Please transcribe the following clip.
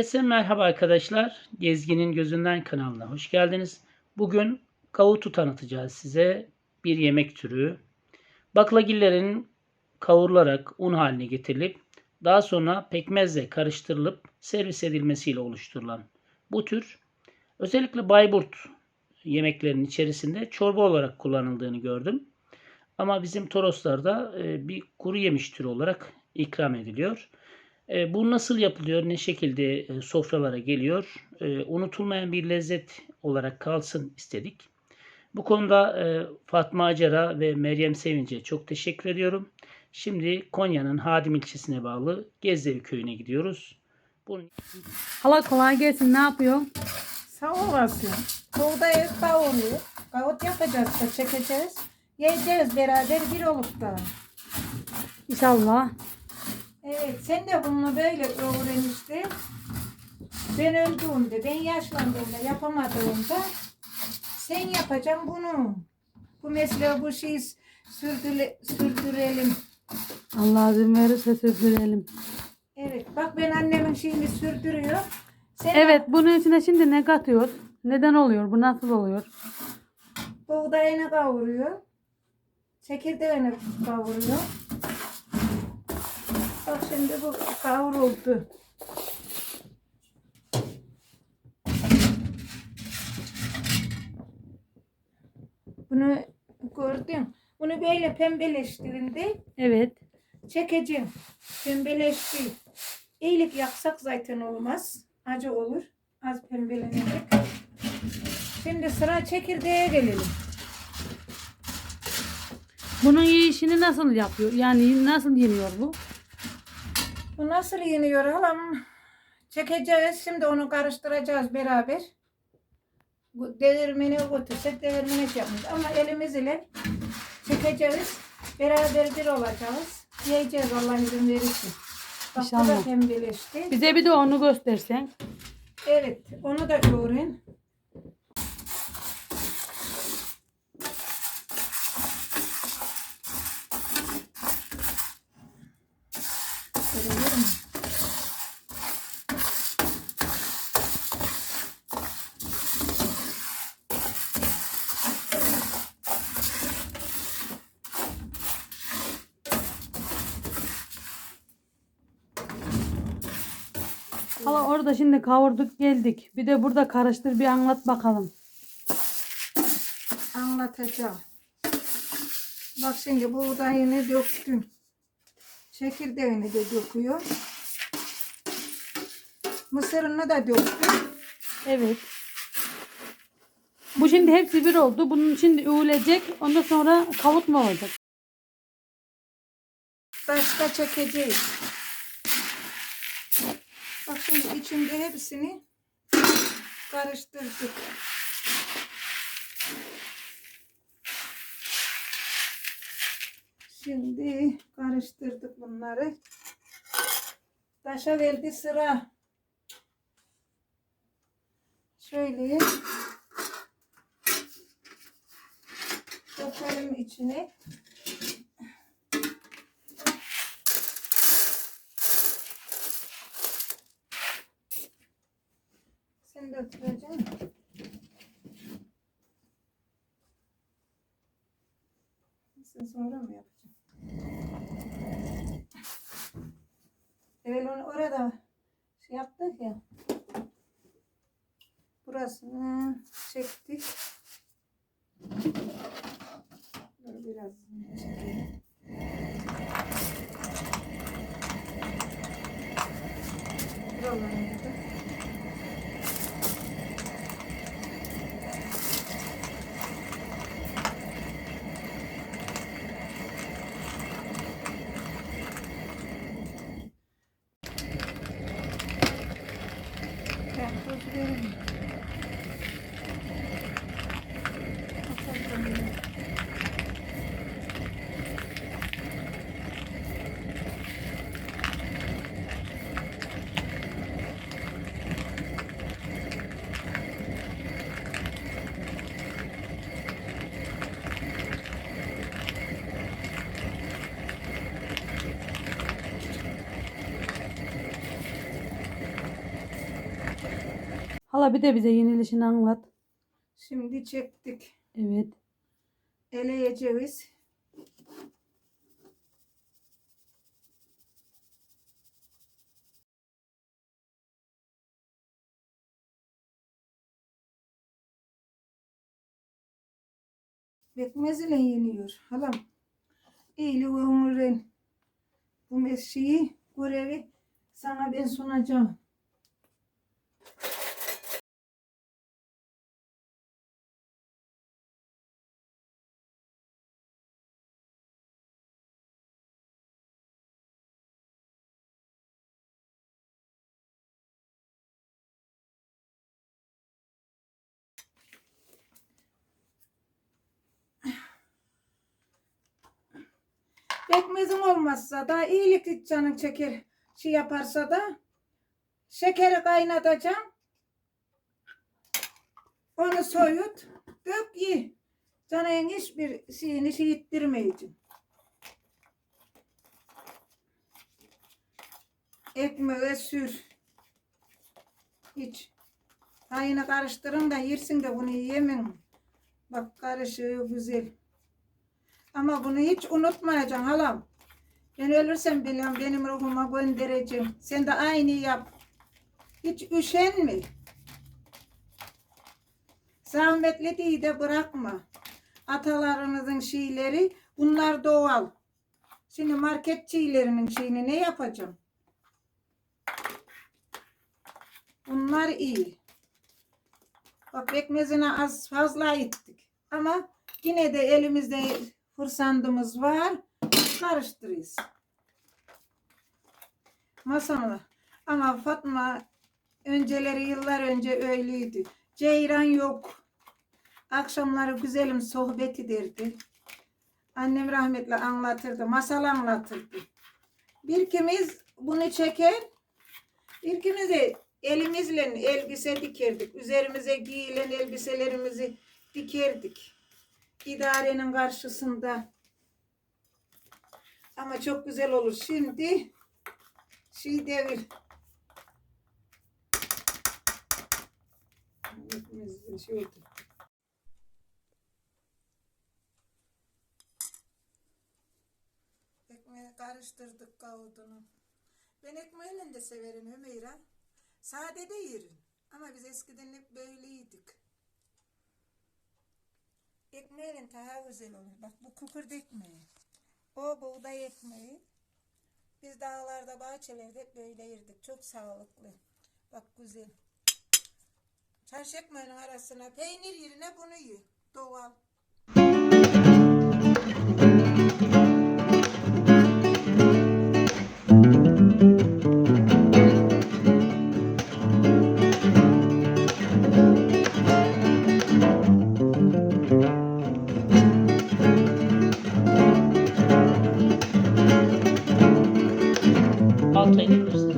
Herkese merhaba arkadaşlar. Gezginin Gözünden kanalına hoş geldiniz. Bugün kavutu tanıtacağız size. Bir yemek türü. Baklagillerin kavurularak un haline getirilip daha sonra pekmezle karıştırılıp servis edilmesiyle oluşturulan bu tür özellikle Bayburt yemeklerinin içerisinde çorba olarak kullanıldığını gördüm. Ama bizim Toroslar'da e, bir kuru yemiş türü olarak ikram ediliyor. E, bu nasıl yapılıyor, ne şekilde e, sofralara geliyor, e, unutulmayan bir lezzet olarak kalsın istedik. Bu konuda e, Fatma Acar'a ve Meryem Sevinç'e çok teşekkür ediyorum. Şimdi Konya'nın Hadim ilçesine bağlı Gezdevi köyüne gidiyoruz. Bunun Hala kolay gelsin. Ne yapıyor? Sağ olasın. Buğdayı kavuruyor. Kavut yapacağız da çekeceğiz. Yiyeceğiz beraber bir olup da. İnşallah. Evet sen de bunu böyle öğrenmiştin. Ben öldüğümde, ben yaşlandığımda, yapamadığımda sen yapacaksın bunu. Bu mesleği, bu şeyi sürdüre, sürdürelim. Allah izin verirse sürdürelim. Evet bak ben annemin şeyini sürdürüyor. Sen Evet bunun içine şimdi ne katıyor? Neden oluyor? Bu nasıl oluyor? buğdayını kavuruyor. Çekirdeğini kavuruyor. Şimdi bu kavruldu. Bunu gördün. Bunu böyle pembeleştirildi. Evet. Çekeceğim. Pembeleşti. İyilik yaksak zaten olmaz. Acı olur. Az pembelenecek. Şimdi sıra çekirdeğe gelelim. Bunun yiyişini nasıl yapıyor? Yani nasıl yeniyor bu? Bu nasıl yeniyor halam? Çekeceğiz. Şimdi onu karıştıracağız beraber. Bu değirmene götürsek değirmene şey yapmış. Ama elimiz ile çekeceğiz. Beraber bir olacağız. Yiyeceğiz Allah izin verirse. Bak bu da İnşallah. pembeleşti. Bize bir de onu göstersen. Evet, onu da öğren. Hala orada şimdi kavurduk geldik. Bir de burada karıştır bir anlat bakalım. Anlatacağım. Bak şimdi buğdayını döktüm. Çekirdeğini de döküyor. Mısırını da döktüm. Evet. Bu şimdi hepsi bir oldu. Bunun şimdi övülecek. Ondan sonra kavut mu olacak? Başka çekeceğiz. Bak içinde hepsini karıştırdık. Şimdi karıştırdık bunları. Taşa verdi sıra. Şöyle dökelim içine. Sen de oturacaksın. Sen sonra mı yapacaksın? Evet onu orada şey yaptık ya. Burasını çektik. Biraz çekelim. Hala bir de bize yenilişini anlat. Şimdi çektik. Evet. Eleyeceğiz. Pekmez ile yeniyor halam. İyili ve umuren. Bu mesleği, görevi sana ben sunacağım. Pekmezin olmazsa da iyilik canın çeker şey yaparsa da şekeri kaynatacağım. Onu soyut, dök ye. Canın hiçbir şeyini şey ettirmeyeceğim. Ekmeğe sür. Hiç. Kayını karıştırın da yersin de bunu yemin. Bak karışığı güzel. Ama bunu hiç unutmayacaksın halam. Ben ölürsem bilen benim ruhuma göndereceğim. Sen de aynı yap. Hiç üşenme. Zahmetli değil de bırakma. Atalarımızın şeyleri bunlar doğal. Şimdi marketçilerinin şeyini ne yapacağım? Bunlar iyi. Bak pekmezine az fazla ettik. Ama yine de elimizde fırsandımız var. Karıştırırız. Masamda. Ama Fatma önceleri yıllar önce öyleydi. Ceyran yok. Akşamları güzelim sohbet ederdi. Annem rahmetli anlatırdı. Masal anlatırdı. Bir kimiz bunu çeker. Bir kimiz de elimizle elbise dikerdik. Üzerimize giyilen elbiselerimizi dikerdik. İdarenin karşısında. Ama çok güzel olur. Şimdi şey devir. Şöyle. Ekmeği karıştırdık kavudunu. Ben ekmeğiyle de severim Hümeyra. Sade de yerim. Ama biz eskiden hep böyleydik. Ekmeğin daha güzel olur. Bak bu kukurt ekmeği. O buğday ekmeği. Biz dağlarda, bahçelerde böyle yerdik. Çok sağlıklı. Bak güzel. Çarşı ekmeğinin arasına peynir yerine bunu ye. Doğal. altına giriyoruz.